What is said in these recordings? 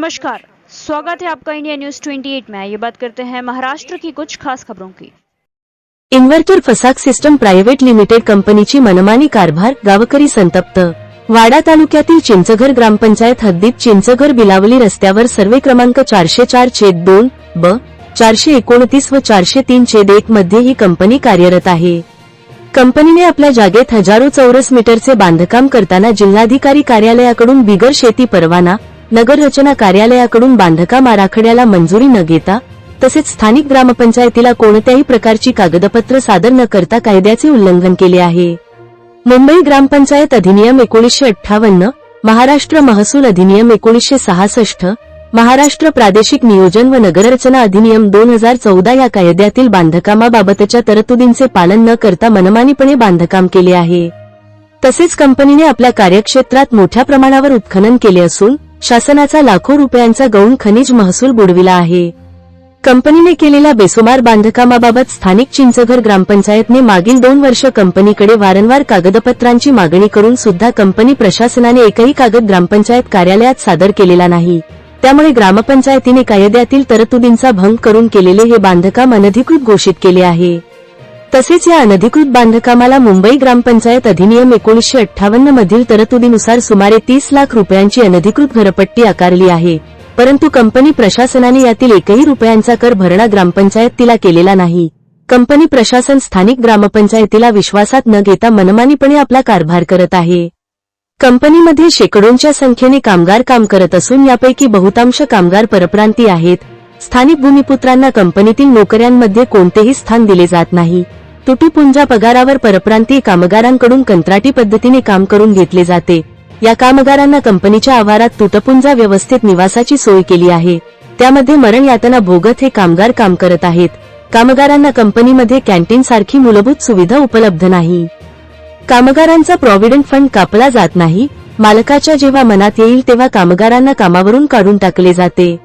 नमस्कार। स्वागत है आपका इंडिया न्यूज 28 में। आइए बात करते हैं महाराष्ट्र की कुछ खास खबरों की। इन्व्हर्टर फसाक सिस्टम प्रायव्हेट लिमिटेड कंपनीची मनमानी कारभार गावकरी संतप्त. वाडा तालुक्यातील चिंचघर ग्रामपंचायत हद्दीत चिंचघर बिलावली रस्त्यावर सर्वे क्रमांक चारशे चार छेद दोन ब चारशे एकोणतीस व चारशे तीन छेद एक मध्ये ही कंपनी कार्यरत आहे. कंपनीने आपल्या जागेत हजारो चौरस मीटरचे बांधकाम करताना जिल्हाधिकारी कार्यालयाकडून बिगर शेती परवाना नगररचना कार्यालयाकडून बांधकाम आराखड्याला मंजुरी न घेता तसेच स्थानिक ग्रामपंचायतीला कोणत्याही प्रकारची कागदपत्र सादर न करता कायद्याचे उल्लंघन केले आहे. मुंबई ग्रामपंचायत अधिनियम एकोणीसशे अठ्ठावन्न महाराष्ट्र महसूल अधिनियम एकोणीसशे सहासष्ट महाराष्ट्र प्रादेशिक नियोजन व नगररचना अधिनियम दोन हजार चौदा या कायद्यातील बांधकामाबाबतच्या तरतुदींचे पालन न करता मनमानीपणे बांधकाम केले आहे. तसेच कंपनीने आपल्या कार्यक्षेत्रात मोठ्या प्रमाणावर उत्खनन केले असून शासनाचा लाखो रुपयांचा गौण खनिज महसूल बुडविला आहे. कंपनीने केलेल्या बेसुमार बांधकामाबाबत स्थानिक चिंचघर ग्रामपंचायतने मागील दोन वर्ष कंपनीकडे वारंवार कागदपत्रांची मागणी करून सुद्धा कंपनी प्रशासनाने एकही कागद ग्रामपंचायत कार्यालयात सादर केलेला नाही. त्यामुळे ग्रामपंचायतीने कायद्यातील तरतुदींचा भंग करून केलेले हे बांधकाम अनधिकृत घोषित केले आहे. तसेच या अनधिकृत बांधकामाला मुंबई ग्रामपंचायत अधिनियम एकोणीसशे अठ्ठावन्न मधील तरतुदीनुसार सुमारे तीस लाख रुपयांची अनधिकृत घरपट्टी आकारली आहे. परंतु कंपनी प्रशासनाने यातील एकही रुपयांचा कर भरणा ग्रामपंचायत तिला केलेला नाही. कंपनी प्रशासन स्थानिक ग्रामपंचायतीला विश्वासात न घेता मनमानीपणे आपला कारभार करत आहे. कंपनीमध्ये शेकडोंच्या संख्येने कामगार काम करत असून यापैकी बहुतांश कामगार परप्रांती आहेत. स्थानिक भूमिपुत्रांना कंपनीतील नोकऱ्यांमध्ये कोणतेही स्थान दिले जात नाही. तुटीपुंजा पगारावर परप्रांतीय कामगारांकडून कंत्राटी पद्धतीने काम करून घेतले जाते. या कामगारांना कंपनीच्या आवारात तुटपुंजा व्यवस्थित निवासाची सोय केली आहे. त्यामध्ये मरण यातना भोगत हे कामगार काम करत आहेत. कामगारांना कंपनीमध्ये कॅन्टीन सारखी मूलभूत सुविधा उपलब्ध नाही. कामगारांचा प्रॉव्हिडंट फंड कापला जात नाही. मालकाच्या जेव्हा मनात येईल तेव्हा कामगारांना कामावरून काढून टाकले जाते.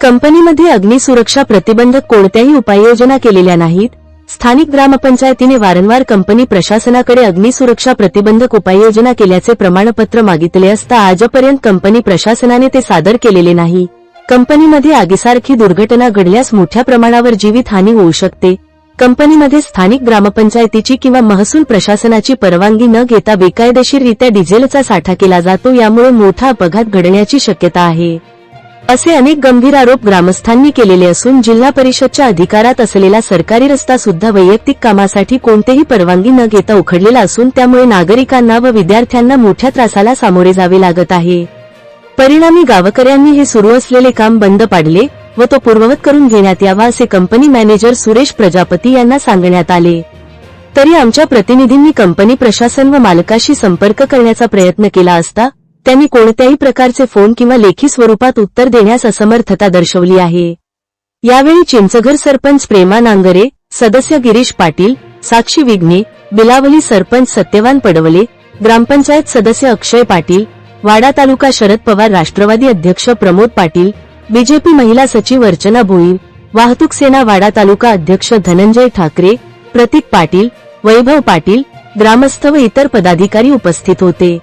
कंपनीमध्ये अग्निसुरक्षा प्रतिबंधक कोणत्याही उपाययोजना केलेल्या नाहीत. स्थानिक ग्रामपंचायतीने वारंवार कंपनी प्रशासनाकडे अग्निसुरक्षा प्रतिबंधक उपाययोजना केल्याचे प्रमाणपत्र मागितले असता आजपर्यंत कंपनी प्रशासनाने ते सादर केलेले नाही. कंपनीमध्ये आगीसारखी दुर्घटना घडल्यास मोठ्या प्रमाणावर जीवितहानी होऊ शकते. कंपनीमध्ये स्थानिक ग्रामपंचायतीची किंवा महसूल प्रशासनाची परवानगी न घेता बेकायदेशीररित्या डिझेलचा साठा केला जातो यामुळे मोठा अपघात घडण्याची शक्यता आहे. असे अनेक गंभीर आरोप ग्रामस्थांनी केलेले असून जिल्हा परिषदच्या अधिकारात असलेला सरकारी रस्ता सुद्धा वैयक्तिक कामासाठी कोणतेही परवानगी न घेता उखडलेला असून त्यामुळे नागरिकांना व विद्यार्थ्यांना मोठ्या त्रासाला सामोरे जावे लागत आहे. परिणामी गावकऱ्यांनी हे सुरू असलेले काम बंद पाडले व तो पूर्ववत करून घेण्यात यावा असे कंपनी मॅनेजर सुरेश प्रजापती यांना सांगण्यात आले. तरी आमच्या प्रतिनिधींनी कंपनी प्रशासन व मालकाशी संपर्क करण्याचा प्रयत्न केला असता त्यांनी कोणत्याही प्रकारचे फोन किंवा लेखी स्वरूपात उत्तर देण्यास असमर्थता दर्शवली आहे. यावेळी चिंचघर सरपंच प्रेमा नांगरे सदस्य गिरीश पाटील साक्षी विघ्ने बिलावली सरपंच सत्यवान पडवले ग्रामपंचायत सदस्य अक्षय पाटील वाडा तालुका शरद पवार राष्ट्रवादी अध्यक्ष प्रमोद पाटील बीजेपी महिला सचिव अर्चना भोईर वाहतूक सेना वाडा तालुका अध्यक्ष धनंजय ठाकरे प्रतीक पाटील वैभव पाटील ग्रामस्थ व इतर पदाधिकारी उपस्थित होते.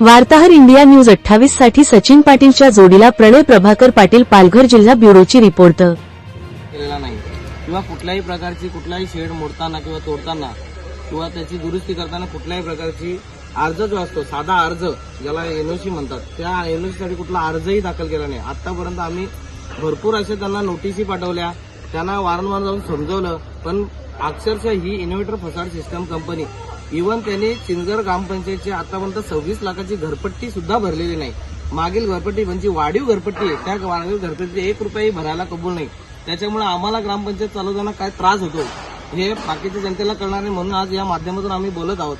वार्ताहर इंडिया न्यूज अठ्ठावीससाठी सचिन पाटीलच्या जोडीला प्रणय प्रभाकर पाटील पालघर जिल्हा ब्युरोची रिपोर्ट. केलेला नाही. किंवा कुठल्याही प्रकारची कुठलाही शेड मोडताना किंवा तोडताना किंवा त्याची दुरुस्ती करताना कुठल्याही प्रकारची अर्ज जो असतो साधा अर्ज ज्याला एनओसी म्हणतात त्या एनओसीसाठी कुठला अर्जही दाखल केला नाही. आतापर्यंत आम्ही भरपूर असे त्यांना नोटीसी पाठवल्या. त्यांना वारंवार जाऊन समजवलं. पण अक्षरशः ही innovator facade system company even त्यांनी चिंचगड ग्रामपंचायतची आतापर्यंत सव्वीस लाखाची घरपट्टी सुद्धा भरलेली नाही. मागील घरपट्टी म्हणजे वाढीव घरपट्टी आहे. त्या वाढीव घरपट्टी एक रुपयाही भरायला कबूल नाही. त्याच्यामुळे आम्हाला ग्रामपंचायत चालवताना काय त्रास होतो हे बाकीच्या जनतेला कळणार नाही. म्हणून आज या माध्यमातून आम्ही बोलत आहोत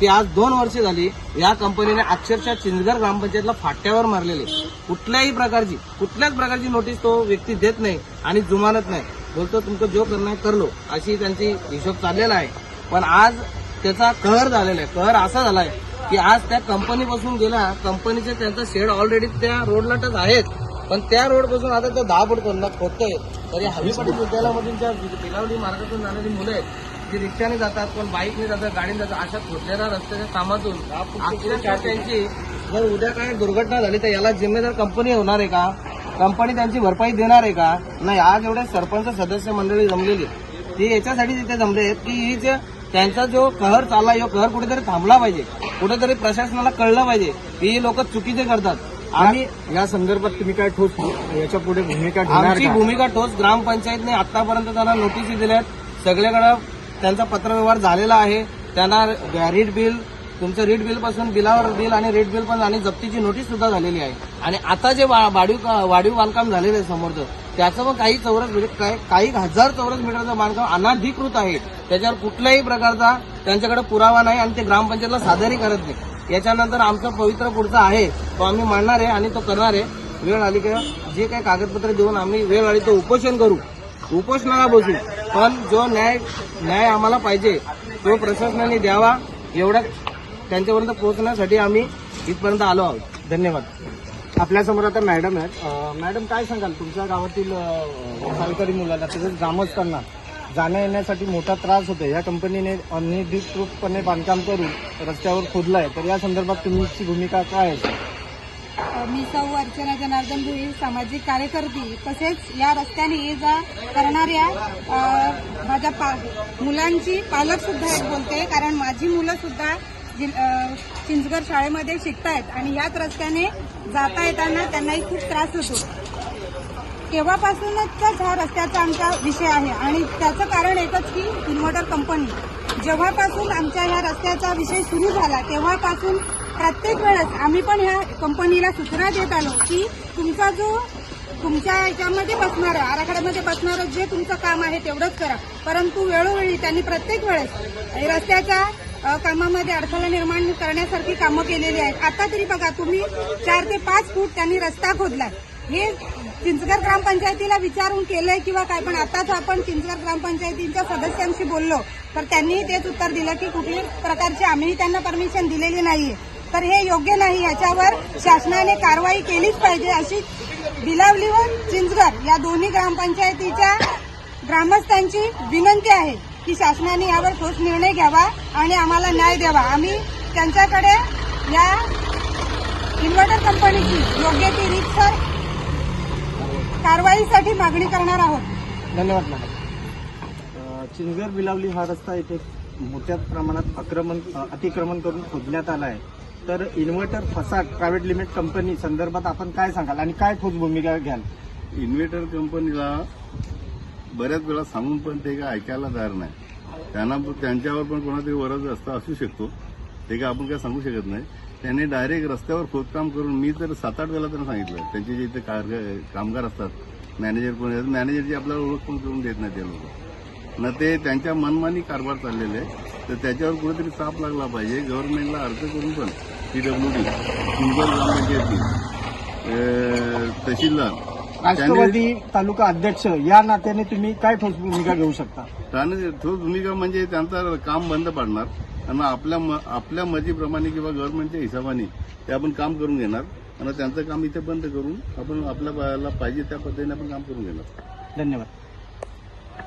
की आज दोन वर्षे झाली या कंपनीने अक्षरशः चिंचगड ग्रामपंचायतला फाट्यावर मारलेले. कुठल्याही प्रकारची कुठल्याच प्रकारची नोटीस तो व्यक्ती देत नाही आणि जुमानत नाही. बोलतो तुमचं जो करणं आहे करलो अशी त्यांची हिशोब चाललेला आहे. पण आज त्याचा कहर झालेला आहे. कहर असा झालाय की आज त्या कंपनीपासून गेला कंपनीचे त्यांचा शेड ऑलरेडी त्या रोडला टच आहेत. पण त्या रोडपासून आता तो दहा फूट करणं खोदतोय. तरी हवी पाटील विद्यालयामधून ज्या बिलावली मार्गातून जाणारी मुलं आहेत जी रिक्षाने जातात कोण बाईकने जातात गाडीने जातात अशा खोदलेल्या रस्त्याच्या कामातून अक्षरशः त्यांची जर उद्या काय दुर्घटना झाली तर याला जिम्मेदार कंपनी होणार आहे का? कंपनी त्यांची भरपाई देणार आहे का? नाही आज एवढे सरपंच सदस्य मंडळी जमलेली आहे. ती याच्यासाठी तिथे जमले आहेत की ही जे त्यांचा जो कहर चालला हा कहर कुठेतरी थांबला पाहिजे. कुठेतरी प्रशासनाला कळलं पाहिजे की ही लोक चुकीचे करतात. आम्ही या संदर्भात तुम्ही काय ठोस याच्यापुढे भूमिका आमची? भूमिका ठोस ग्रामपंचायतने आतापर्यंत त्यांना नोटीसी दिल्यात सगळीकडे त्यांचा पत्रव्यवहार झालेला आहे. त्यांना रीट बिल तुमचं रीट बिलपासून बिलावर बिल आणि रेट बिल पण आणि जप्तीची नोटीस सुद्धा झालेली आहे. आणि आता जे वाढीव वाढीव बांधकाम झालेलं आहे समोरचं त्याचं मग काही चौरस म्हणजे काही काही हजार चौरस मीटरचं बांधकाम अनाधिकृत आहे. त्याच्यावर कुठल्याही प्रकारचा त्यांच्याकडे पुरावा नाही आणि ते ग्रामपंचायतला सादरही करत नाही. याच्यानंतर आमचं पवित्र पुढचं आहे. तो आम्ही मांडणार आहे आणि तो करणार आहे. वेळ आली का जे काही कागदपत्र देऊन आम्ही वेळ आली तर उपोषण करू. उपोषणाला बसू. पण जो न्याय न्याय आम्हाला पाहिजे तो प्रशासनाने द्यावा. एवढ्या त्यांच्यापर्यंत पोहोचण्यासाठी आम्ही इथपर्यंत आलो आहोत. धन्यवाद. आपल्यासमोर आता मॅडम आहेत. मॅडम काय सांगाल? तुमच्या गावातील अं, सावकारी मुलाला तसेच ग्रामस्थांना जाण्या येण्यासाठी मोठा त्रास होतो या कंपनीने अनधिकृतपणे बांधकाम करून रस्त्यावर खोदलं आहे तर या संदर्भात तुमची भूमिका काय आहे? मी सौ अर्चना जनार्दन भुई सामाजिक कार्यकर्ती. तसेच या रस्त्याने ये जा करणाऱ्या माझ्या पा मुलांची पालक सुद्धा बोलते. कारण माझी मुलं सुद्धा जिल- अ, शाळेमध्ये शिकतायत आणि याच रस्त्याने जाता येताना त्यांनाही खूप त्रास होतो. तेव्हापासूनच हा रस्त्याचा आमचा विषय आहे आणि त्याचं कारण एकच की इन्व्हर्टर कंपनी. जेव्हापासून आमच्या ह्या रस्त्याचा विषय सुरू झाला तेव्हापासून प्रत्येक वेळेस आम्ही पण ह्या कंपनीला सूचना देत आलो की तुमचा जो तुमच्या याच्यामध्ये बसणारं आराखड्यामध्ये बसणारं जे तुमचं काम आहे तेवढंच करा. परंतु वेळोवेळी त्यांनी प्रत्येक वेळेस हे कामामध्ये अडथळा निर्माण करण्यासारखी कामं केलेली आहेत. आता तरी बघा तुम्ही चार ते पाच फूट त्यांनी रस्ता खोदलाय. हे चिंचगड ग्रामपंचायतीला विचारून केलंय किंवा काय पण आताच आपण चिंचगड ग्रामपंचायतीच्या सदस्यांशी बोललो तर त्यांनी तेच उत्तर दिलं की कुठल्याही प्रकारची आम्ही त्यांना परमिशन दिलेली नाहीये. तर हे योग्य नाही याच्यावर शासनाने कारवाई केलीच पाहिजे अशी बिलावली व चिंचगड या दोन्ही ग्रामपंचायतीच्या ग्रामस्थांची विनंती आहे. की शासनाने यावर ठोस निर्णय घ्यावा आणि आम्हाला न्याय द्यावा. आम्ही त्यांच्याकडे या इन्व्हर्टर कंपनीची योग्य ती रीतसर कारवाईसाठी मागणी करणार आहोत. धन्यवाद मॅडम. चिंचगड बिलावली हा रस्ता इथे मोठ्या प्रमाणात आक्रमण अतिक्रमण करून खोदण्यात आला आहे. तर इन्व्हर्टर फसाट प्रायव्हेट लिमिटेड कंपनी संदर्भात आपण काय सांगाल आणि काय ठोस भूमिका घ्याल? इन्व्हर्टर कंपनीला बऱ्याच वेळा सांगून पण ते काय ऐकायला तयार नाही. त्यांना त्यांच्यावर पण कोणातरी वरच रस्ता असू शकतो. ते काय आपण काय सांगू शकत नाही. त्यांनी डायरेक्ट रस्त्यावर खोदकाम करून मी तर सात आठ वेळा त्यांना सांगितलं. त्यांचे जे इथे कामगार असतात मॅनेजर कोण मॅनेजरची आपल्याला ओळख पण करून देत नाही ते लोक. न ते त्यांच्या मनमानी कारभार चाललेले आहे तर त्याच्यावर कुठेतरी साप लागला पाहिजे. गव्हर्नमेंटला अर्ज करून पण पीडब्ल्यू डी सिंगल ग्रामपंचायती तहसीलदार राष्ट्रवादी तालुका अध्यक्ष या नात्याने तुम्ही काय ठोस भूमिका घेऊ शकता? त्याने ठोस भूमिका म्हणजे त्यांचं काम बंद पाडणार आणि आपल्या आपल्या मर्जीप्रमाणे किंवा गव्हर्नमेंटच्या हिशोबाने ते आपण काम करून घेणार आणि त्यांचं काम इथे बंद करून आपण आपल्याला पाहिजे त्या पद्धतीने आपण काम करून घेणार. धन्यवाद.